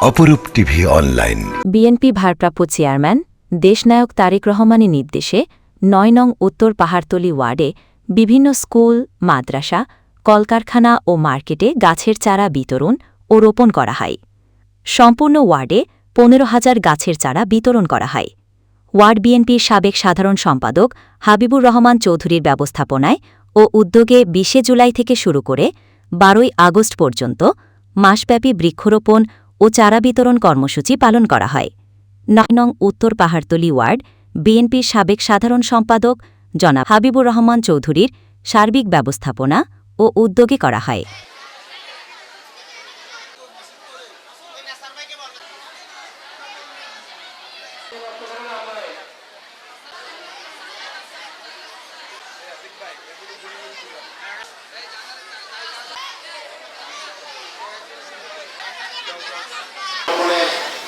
Aparup TV online. BNP ভারপ্রাপ্ত chairman, দেশনায়ক তারেক রহমানের নির্দেশে নয় নং উত্তর পাহাড়তলি ওয়ার্ডে বিভিন্ন স্কুল, মাদ্রাসা, কলকারখানা ও মার্কেটে গাছের চারা বিতরণ ও রোপণ করা হয়। সম্পূর্ণ ওয়ার্ডে পনেরো হাজার গাছের চারা বিতরণ করা হয়। ওয়ার্ড বিএনপির সাবেক সাধারণ সম্পাদক হাবিবুর রহমান চৌধুরীর ব্যবস্থাপনায় ও উদ্যোগে বিশে জুলাই থেকে শুরু করে বারোই আগস্ট পর্যন্ত মাসব্যাপী বৃক্ষরোপণ ও চারা বিতরণ কর্মসূচি পালন করা হয়। নয় নং উত্তর পাহাড়তলি ওয়ার্ড, বিএনপির সাবেক সাধারণ সম্পাদক জনাব হাবিবুর রহমান চৌধুরীর সার্বিক ব্যবস্থাপনা ও উদ্যোগে করা হয়। বলে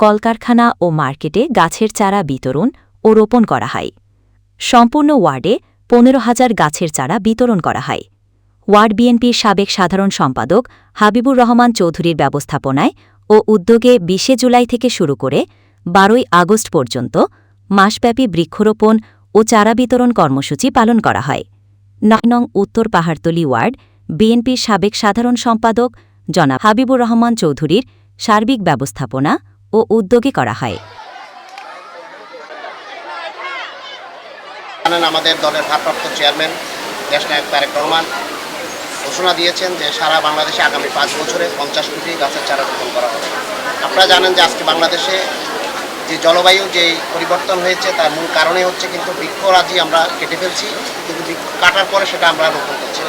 কলকারখানা ও মার্কেটে গাছের চারা বিতরণ ও রোপণ করা হয়। সম্পূর্ণ ওয়ার্ডে পনেরো হাজার গাছের চারা বিতরণ করা হয়। ওয়ার্ড বিএনপির সাবেক সাধারণ সম্পাদক হাবিবুর রহমান চৌধুরীর ব্যবস্থাপনায় ও উদ্যোগে বিশে জুলাই থেকে শুরু করে বারোই আগস্ট পর্যন্ত মাসব্যাপী বৃক্ষরোপণ ও চারা বিতরণ কর্মসূচি পালন করা হয়। নয় নং উত্তর পাহাড়তলি ওয়ার্ড বিএনপির সাবেক সাধারণ সম্পাদক জনাব হাবিবুর রহমান চৌধুরীর সার্বিক ব্যবস্থাপনা ও উদ্যোগে করা হয়। আমাদের দলের ভারপ্রাপ্ত চেয়ারম্যান, দেশনায়ক তারেক রহমান। ঘোষণা দিয়েছেন যে সারা বাংলাদেশে আগামী পাঁচ বছরে পঞ্চাশ কোটি গাছের চারা রোপণ করা হবে। আপনারা জানেন যে আজকে বাংলাদেশে যে জলবায়ু যে পরিবর্তন হয়েছে, তার মূল কারণে হচ্ছে কিন্তু বৃক্ষরাজি আমরা কেটে ফেলছি, কিন্তু বৃক্ষ কাটার পরে সেটা আমরা রোপণ করছি।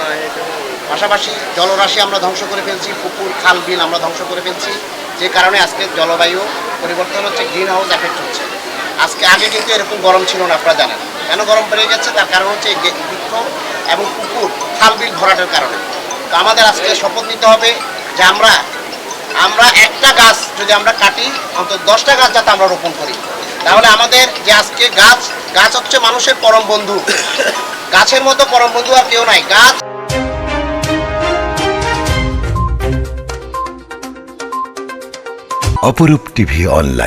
পাশাপাশি জলরাশি আমরা ধ্বংস করে ফেলছি, পুকুর, খাল, বিল আমরা ধ্বংস করে ফেলছি। যে কারণে আজকে জলবায়ু পরিবর্তন হচ্ছে গ্রিন হাউস এফেক্ট হচ্ছে। আজকে, আগে কিন্তু এরকম গরম ছিল না, আপনারা জানেন। কেন গরম বেড়ে গেছে? তার কারণ হচ্ছে বৃক্ষ এবং পুকুর, খাল বিল ভরাটের কারণে। তো আমাদের আজকে শপথ নিতে হবে যে আমরা আমরা একটা গাছ যদি আমরা কাটি, অন্তত দশটা গাছ যাতে আমরা রোপণ করি। তাহলে আমাদের যে আজকে গাছ গাছ হচ্ছে মানুষের পরম বন্ধু। গাছের মতো পরম বন্ধু আর কেউ নাই। গাছ অপরূপ টিভি অনলাইন।